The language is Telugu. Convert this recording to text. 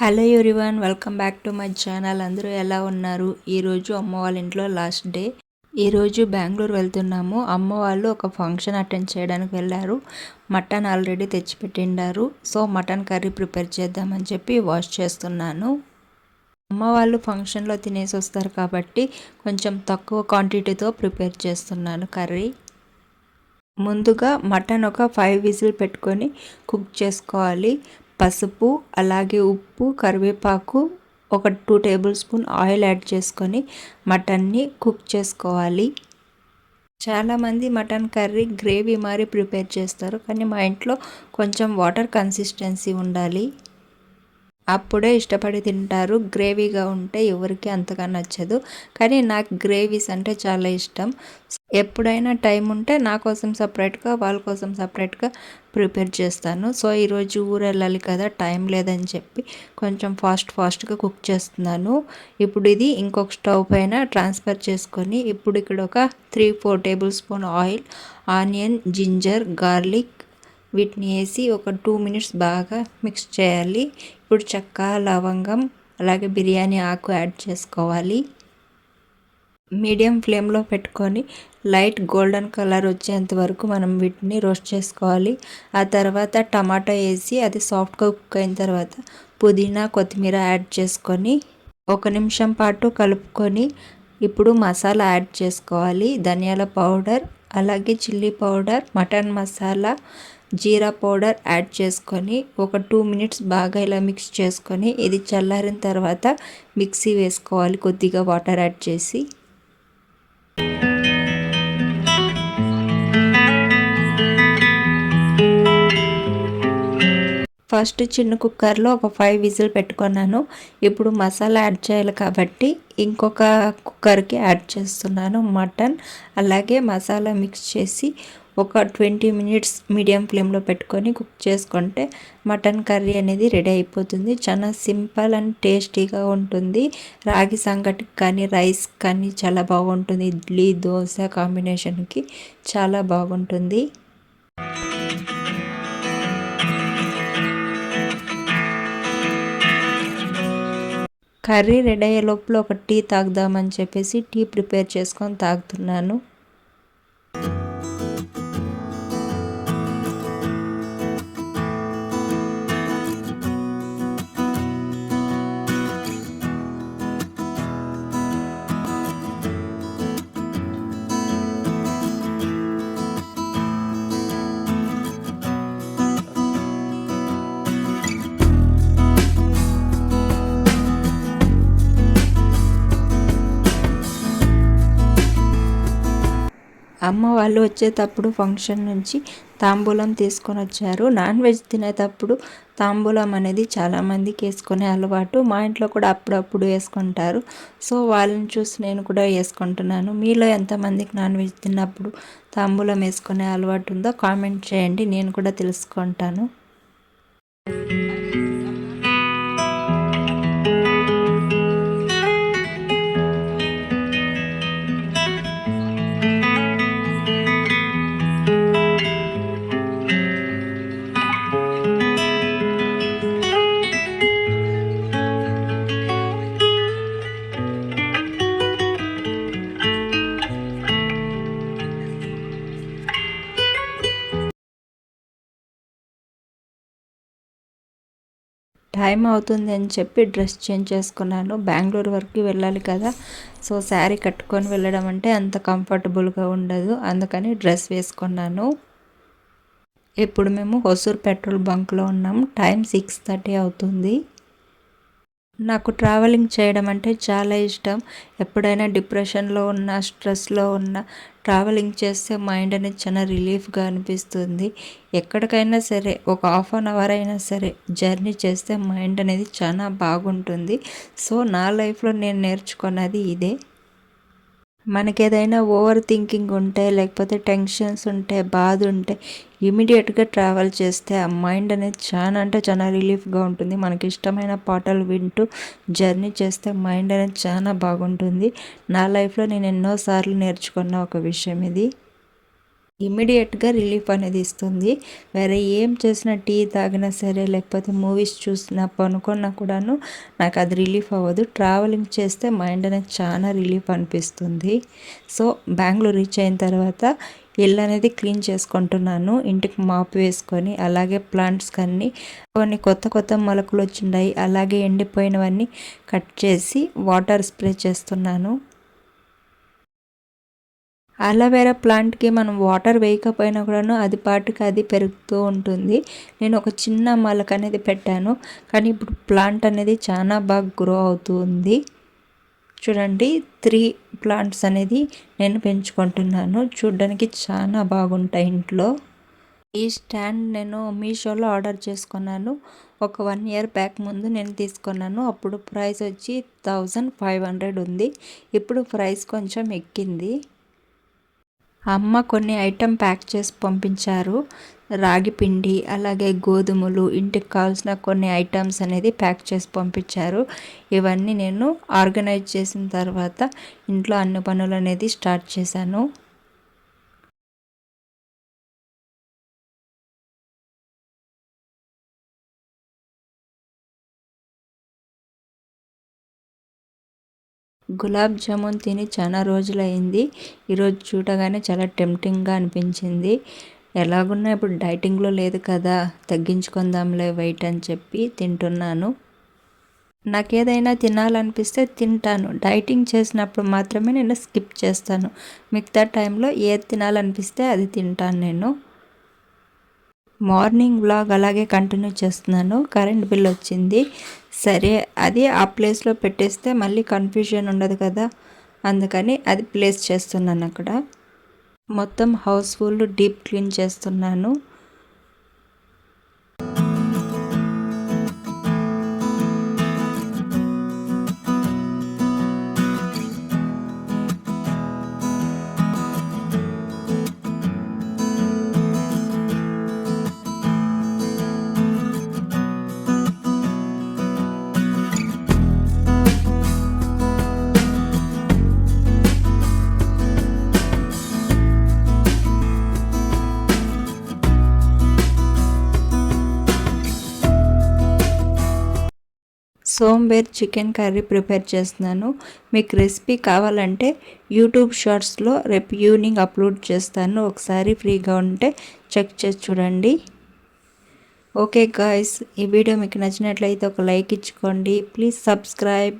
Hello everyone welcome back to my channel. అందరూ ఎలా ఉన్నారు? ఈరోజు అమ్మ వాళ్ళ ఇంట్లో లాస్ట్ డే. ఈరోజు బెంగళూరు వెళ్తున్నాము. అమ్మ వాళ్ళు ఒక ఫంక్షన్ అటెండ్ చేయడానికి వెళ్ళారు. మటన్ ఆల్రెడీ తెచ్చిపెట్టిండారు. సో మటన్ కర్రీ ప్రిపేర్ చేద్దామని చెప్పి వాష్ చేస్తున్నాను. అమ్మ వాళ్ళు ఫంక్షన్లో తినేసి వస్తారు కాబట్టి కొంచెం తక్కువ క్వాంటిటీతో ప్రిపేర్ చేస్తున్నాను కర్రీ. ముందుగా మటన్ ఒక ఫైవ్ విజిల్ పెట్టుకొని కుక్ చేసుకోవాలి. పసుపు అలాగే ఉప్పు కరివేపాకు ఒక two tablespoon oil add చేసుకొని మటన్ని కుక్ చేసుకోవాలి. చాలామంది మటన్ కర్రీ గ్రేవీ మారి ప్రిపేర్ చేస్తారు కానీ మా ఇంట్లో కొంచెం వాటర్ కన్సిస్టెన్సీ ఉండాలి. అప్పుడే ఇష్టపడి తింటారు గ్రేవీగా ఉంటే ఎవరికి అంతగా నచ్చదు కానీ నాకు గ్రేవీస్ అంటే చాలా ఇష్టం. ఎప్పుడైనా టైం ఉంటే నా కోసం సపరేట్గా వాళ్ళ కోసం సపరేట్గా ప్రిపేర్ చేస్తాను. సో ఈరోజు ఊరు వెళ్ళాలి కదా టైం లేదని చెప్పి కొంచెం ఫాస్ట్ ఫాస్ట్గా కుక్ చేస్తున్నాను. ఇప్పుడు ఇది ఇంకొక స్టవ్ పైన ట్రాన్స్ఫర్ చేసుకొని ఇప్పుడు ఇక్కడ ఒక three four tablespoon oil onion ginger garlic వీటిని వేసి ఒక టూ మినిట్స్ బాగా మిక్స్ చేయాలి. ఇప్పుడు చెక్క లవంగం అలాగే బిర్యానీ ఆకు యాడ్ చేసుకోవాలి. మీడియం ఫ్లేమ్లో పెట్టుకొని లైట్ గోల్డెన్ కలర్ వచ్చేంత వరకు మనం వీటిని రోస్ట్ చేసుకోవాలి. ఆ తర్వాత టమాటా వేసి అది సాఫ్ట్గా కుక్ అయిన తర్వాత పుదీనా కొత్తిమీర యాడ్ చేసుకొని ఒక నిమిషం పాటు కలుపుకొని ఇప్పుడు మసాలా యాడ్ చేసుకోవాలి. ధనియాల పౌడర్ అలాగే chilli powder mutton masala jeera powder add చేసుకొని ఒక టూ మినిట్స్ బాగా ఇలా మిక్స్ చేసుకొని ఇది చల్లారిన తర్వాత మిక్సీ వేసుకోవాలి కొద్దిగా వాటర్ యాడ్ చేసి. ఫస్ట్ చిన్న కుక్కర్లో ఒక ఫైవ్ విజిల్ పెట్టుకున్నాను. ఇప్పుడు మసాలా యాడ్ చేయాలి కాబట్టి ఇంకొక కుక్కర్కి యాడ్ చేస్తున్నాను. మటన్ అలాగే మసాలా మిక్స్ చేసి ఒక ట్వంటీ మినిట్స్ మీడియం ఫ్లేమ్లో పెట్టుకొని కుక్ చేసుకుంటే మటన్ కర్రీ అనేది రెడీ అయిపోతుంది. చాలా సింపుల్ అండ్ టేస్టీగా ఉంటుంది. రాగి సంగటికి కానీ రైస్ కానీ చాలా బాగుంటుంది. ఇడ్లీ దోశ కాంబినేషన్కి చాలా బాగుంటుంది. కర్రీ రెడీ అయ్యే లోపల ఒక టీ తాగుదామని చెప్పేసి టీ ప్రిపేర్ చేసుకొని తాగుతున్నాను. అమ్మ వాళ్ళు వచ్చేటప్పుడు ఫంక్షన్ నుంచి తాంబూలం తీసుకొని వచ్చారు. నాన్ వెజ్ తినేటప్పుడు తాంబూలం అనేది చాలామందికి వేసుకునే అలవాటు. మా ఇంట్లో కూడా అప్పుడప్పుడు వేసుకుంటారు. సో వాళ్ళని చూసి నేను కూడా వేసుకుంటున్నాను. మీలో ఎంతమందికి నాన్ వెజ్ తిన్నప్పుడు తాంబూలం వేసుకునే అలవాటు ఉందో కామెంట్ చేయండి. నేను కూడా తెలుసుకుంటాను. టైం అవుతుంది అని చెప్పి డ్రెస్ చేంజ్ చేసుకున్నాను. బెంగళూరు వరకు వెళ్ళాలి కదా. సో శారీ కట్టుకొని వెళ్ళడం అంటే అంత కంఫర్టబుల్గా ఉండదు. అందుకని డ్రెస్ వేసుకున్నాను. ఇప్పుడు మేము హొసూర్ పెట్రోల్ బంక్లో ఉన్నాం. టైం సిక్స్ థర్టీ అవుతుంది. నాకు ట్రావెలింగ్ చేయడం అంటే చాలా ఇష్టం. ఎప్పుడైనా డిప్రెషన్లో ఉన్న స్ట్రెస్లో ఉన్న ట్రావెలింగ్ చేస్తే మైండ్ అనేది చాలా రిలీఫ్గా అనిపిస్తుంది. ఎక్కడికైనా సరే ఒక హాఫ్ అన్ అవర్ అయినా సరే జర్నీ చేస్తే మైండ్ అనేది చాలా బాగుంటుంది. సో నా లైఫ్లో నేను నేర్చుకున్నది ఇదే. మనకి ఏదైనా ఓవర్ థింకింగ్ ఉంటే లేకపోతే టెన్షన్స్ ఉంటే బాధ ఉంటే ఇమీడియట్గా ట్రావెల్ చేస్తే ఆ మైండ్ అనేది చాలా అంటే చాలా రిలీఫ్గా ఉంటుంది. మనకి ఇష్టమైన పాటలు వింటూ జర్నీ చేస్తే మైండ్ అనేది చాలా బాగుంటుంది. నా లైఫ్లో నేను ఎన్నోసార్లు నేర్చుకున్న ఒక విషయం ఇది. ఇమ్మీడియట్గా రిలీఫ్ అనేది ఇస్తుంది. వేరే ఏం చేసినా టీ తాగినా సరే లేకపోతే మూవీస్ చూసినా పనుకున్నా కూడాను నాకు అది రిలీఫ్ అవ్వదు. ట్రావెలింగ్ చేస్తే మైండ్ అనేది చాలా రిలీఫ్ అనిపిస్తుంది. సో బెంగళూరు రీచ్ అయిన తర్వాత ఇల్లు అనేది క్లీన్ చేసుకుంటున్నాను. ఇంటికి మాపు వేసుకొని అలాగే ప్లాంట్స్ కన్నీ కొన్ని కొత్త కొత్త మొలకలు వచ్చినాయి అలాగే ఎండిపోయినవన్నీ కట్ చేసి వాటర్ స్ప్రే చేస్తున్నాను. అలోవెరా ప్లాంట్కి మనం వాటర్ వేయకపోయినా కూడాను అది పాటుకి అది పెరుగుతూ ఉంటుంది. నేను ఒక చిన్న మొలక అనేది పెట్టాను. కానీ ఇప్పుడు ప్లాంట్ అనేది చాలా బాగా గ్రో అవుతుంది చూడండి త్రీ ప్లాంట్స్ అనేది నేను పెంచుకుంటున్నాను. చూడడానికి చాలా బాగుంటాయి ఇంట్లో. ఈ స్టాండ్ నేను మీషోలో ఆర్డర్ చేసుకున్నాను. ఒక వన్ ఇయర్ బ్యాక్ ముందు నేను తీసుకున్నాను. అప్పుడు ప్రైస్ వచ్చి థౌజండ్ ఫైవ్ హండ్రెడ్ ఉంది. ఇప్పుడు ప్రైస్ కొంచెం ఎక్కింది. అమ్మ కొన్ని ఐటెం ప్యాక్ చేసి పంపించారు. రాగి పిండి అలాగే గోధుమలు ఇంటికి కావాల్సిన కొన్ని ఐటమ్స్ అనేది ప్యాక్ చేసి పంపించారు. ఇవన్నీ నేను ఆర్గనైజ్ చేసిన తర్వాత ఇంట్లో అన్ని పనులు అనేది స్టార్ట్ చేశాను. గులాబ్ జామున్ తిని చాలా రోజులైంది. ఈరోజు చూడగానే చాలా టెంప్టింగ్గా అనిపించింది. ఎలాగున్నా ఇప్పుడు డైటింగ్లో లేదు కదా తగ్గించుకుందాంలే వెయిట్ అని చెప్పి తింటున్నాను. నాకు ఏదైనా తినాలనిపిస్తే తింటాను. డైటింగ్ చేసినప్పుడు మాత్రమే నేను స్కిప్ చేస్తాను. మిగతా టైంలో ఏది తినాలనిపిస్తే అది తింటాను నేను. మార్నింగ్ వ్లాగ్ అలాగే కంటిన్యూ చేస్తున్నాను. కరెంట్ బిల్ వచ్చింది. సరే అది ఆ ప్లేస్లో పెట్టేస్తే మళ్ళీ కన్ఫ్యూజన్ ఉండదు కదా. అందుకని అది ప్లేస్ చేస్తున్నాను అక్కడ. మొత్తం హౌస్ ఫుల్ డీప్ క్లీన్ చేస్తున్నాను. సోంబేర్ చికెన్ కర్రీ ప్రిపేర్ చేస్తున్నాను. మీకు రెసిపీ కావాలంటే యూట్యూబ్ షార్ట్స్లో రేపు ఈవినింగ్ అప్లోడ్ చేస్తాను. ఒకసారి ఫ్రీగా ఉంటే చెక్ చేసి చూడండి. ఓకే గాయస్ ఈ వీడియో మీకు నచ్చినట్లయితే ఒక లైక్ ఇచ్చుకోండి. Please subscribe.